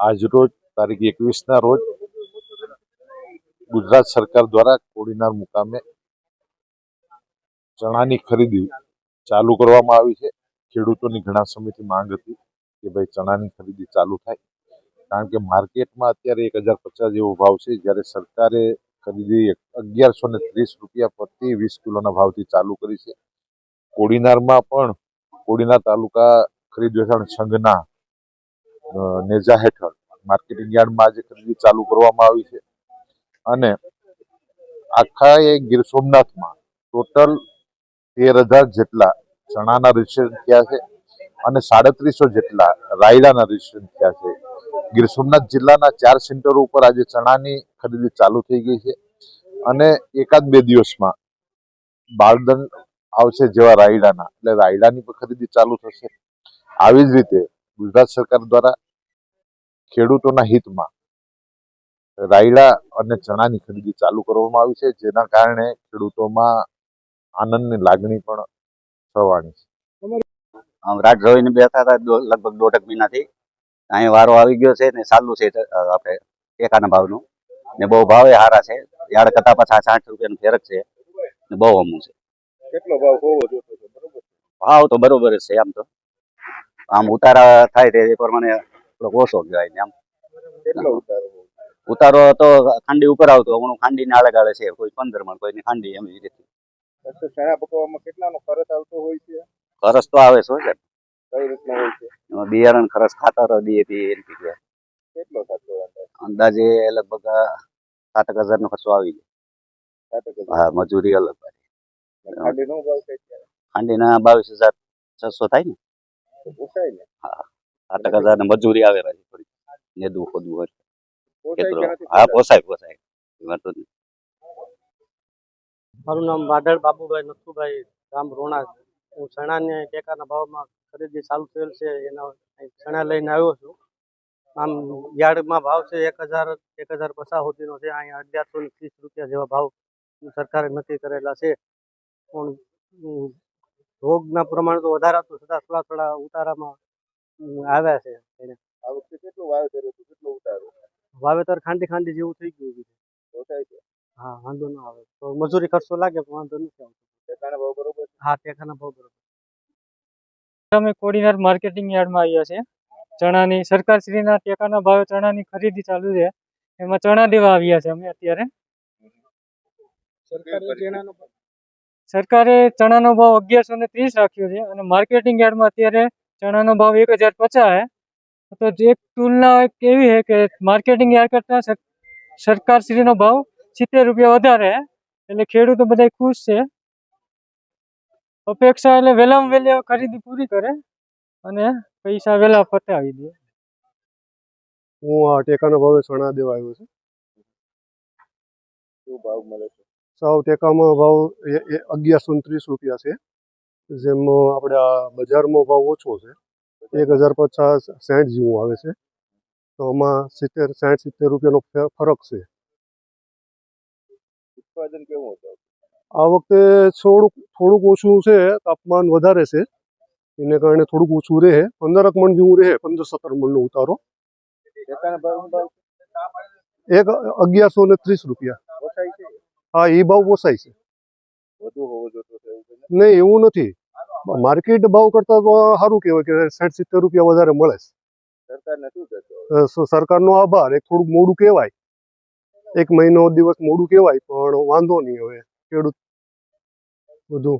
આજરોજ તારીખ એકવીસના રોજ ગુજરાત સરકાર દ્વારા કોડીનાર મુકામે ચણાની ખરીદી ચાલુ કરવામાં આવી છે. ખેડૂતોની ઘણા સમયથી માંગ હતી કે ભાઈ ચણાની ખરીદી ચાલુ થાય. કારણ કે માર્કેટમાં અત્યારે એક હજાર પચાસ જેવો ભાવ છે. જ્યારે સરકારે ખરીદી અગિયારસો ને ત્રીસ રૂપિયા પ્રતિ વીસ કિલોના ભાવથી ચાલુ કરી છે. કોડીનારમાં પણ, કોડીનાર તાલુકા ખરીદ વેચાણ સંઘના નેજા હેઠળ માર્કેટિંગ યાર્ડમાં આજે ખરીદી ચાલુ કરવામાં આવી છે. અને આખા એ ગીર સોમનાથમાં ટોટલ તેર હજાર જેટલા ચણાના રજીસ્ટ્રેશન થયા છે અને સાડત્રીસો જેટલા રાયડાના રજીસ્ટ્રેશન થયા છે. ગીર સોમનાથ જિલ્લાના ચાર સેન્ટરો ઉપર આજે ચણાની ખરીદી ચાલુ થઈ ગઈ છે. અને એકાદ બે દિવસમાં બાળદંડ આવશે જેવા રાયડાના. એટલે રાયડાની પણ ખરીદી ચાલુ થશે. આવી જ રીતે ગુજરાત સરકાર દ્વારા ખેડૂતોના હિતમાં રાયડા અને ચણાની ખરીદી ચાલુ કરવામાં આવી છે જેના કારણે ખેડૂતોમાં આનંદની લાગણી પણ થવાની છે. આમ જોઈને બેઠા હતા લગભગ દોઢક મહિનાથી. અહીં વારો આવી ગયો છે ને ચાલુ છે આપણે ટેકાના ભાવનું. ને બહુ ભાવે સારા છે. યાર કરતા પાછા સાઠ રૂપિયાનો ફેરક છે. ને બહુ અમું છે. કેટલો ભાવ હોવો જોઈએ ભાવ તો બરોબર જ છે આમ તો. આમ ઉતારા થાય તે પ્રમાણે થોડોક ઓછો કહેવાય ને આમ ઉતારો ઉતારો તો ખાંડી ઉપર આવતો હમણાં ખાંડી ને આળે ગાળે છે કોઈ પંદર મણ કોઈની ખાંડી એમ રીતે. તો ચણા પકવવામાં કેટલાનો ખર્ચ આવતો હોય છે? ખરસ તો આવે છે કઈ રીતના હોય છે? એમાં બિયારણ ખરસ ખાતર ડીએપી એનપી કેટલો થતો અંદાજે? લગભગ સાતક હજાર નો ખર્ચો આવી જાય હા મજૂરી અલગ ને ખાંડીનો બાવીસ હજાર છસો થાય ને. તો પોસાય ને. ને મજૂરી આવે પાછી થોડી. નેદવું ખોદવું હોય. હા પોસાય? પોસાય પોસાય. વાંધો નહીં. મારું નામ વાઢળ બાબુભાઈ નથુભાઈ ગામ રોણા. હું ચણાને ટેકાના ભાવમાં ખરીદી ચાલુ થયેલ છે. એના ચણા લઈને આવ્યો છું. આમ યાર્ડમાં ભાવ છે એક હજાર એક હજાર પચાસ સુધીનો છે. અહીંયા અગિયારસો ને ત્રીસ રૂપિયા જેવા ભાવ સરકારે નક્કી કરેલા છે. પણ રોગના પ્રમાણ તો વધારા હતું છતાં થોડા થોડા ઉતારામાં આવ્યા છે એને. આ વખતે કેટલું વાવેતર હતું? કેટલું ઉતારો વાવેતર ખાંડી ખાંડી જેવું થઈ ગયું છે. પોસાય છે? હા વાંધો ન આવે. તો મજૂરી ખર્ચો લાગે પણ વાંધો નથી આવતો. ટેકાના ભાવ બરોબર હા ટેકાના ભાવ બરોબર. અમે કોડીનાર માર્કેટિંગ યાર્ડમાં આવ્યા છે ચણાની સરકારશ્રીના ટેકાના ભાવે ચણાની ખરીદી ચાલુ છે. એમાં ચણા દેવા આવ્યા છે અમે અત્યારે. સરકારી ચણાનો સરકારે ચણાનો ભાવ અગિયારસો ને ત્રીસ રાખ્યો છે અને માર્કેટિંગ યાર્ડમાં અત્યારે ચણાનો ભાવ એક હજાર પચાસ છે. તો જે તુલના એક એવી છે કે માર્કેટિંગ યાર્ડ કરતાં સર- સરકારશ્રીનો ભાવ સિત્તેર રૂપિયા વધારે એટલે ખેડૂતો બધા ખુશ છે. અપેક્ષા એટલે વહેલામાં વહેલી ખરીદી પૂરી કરે અને પૈસા વહેલા પતાવી દે હું આ ટેકાના ભાવે ચણા દેવા આવ્યો છું. શું ભાવ મળે છે? સાવ ટેકામાં ભાવ એ- અગિયારસો ને ત્રીસ રૂપિયા છે. જેમ આપણે આ બજારમાં ભાવ ઓછો છે. એક હજાર પચાસ સાઠ જેવું આવે છે. તો આમાં સિત્તેર સાઠ સિત્તેર રૂપિયાનો ફરક છે. ઉત્પાદન કેવું હતું? આ વખતે થોડુંક થોડુંક ઓછું છે. તાપમાન વધારે છે. એને કારણે થોડુંક ઓછું રહે. પંદરક મણ જેવું રહે. પંદર સત્તર મણનો ઉતારો. એક અગિયારસો ને ત્રીસ રૂપિયા. હા એ ભાવ પોસાય છે? નહીં એવું નથી. માર્કેટ ભાવ કરતાં તો સારું કહેવાય કે સાઠ સિત્તેર રૂપિયા વધારે મળે છે. સરકારનો આભાર. એક થોડુંક મોડું કહેવાય. એક મહિનો દિવસ મોડું કહેવાય પણ વાંધો નહીં હવે. ખેડૂત બધું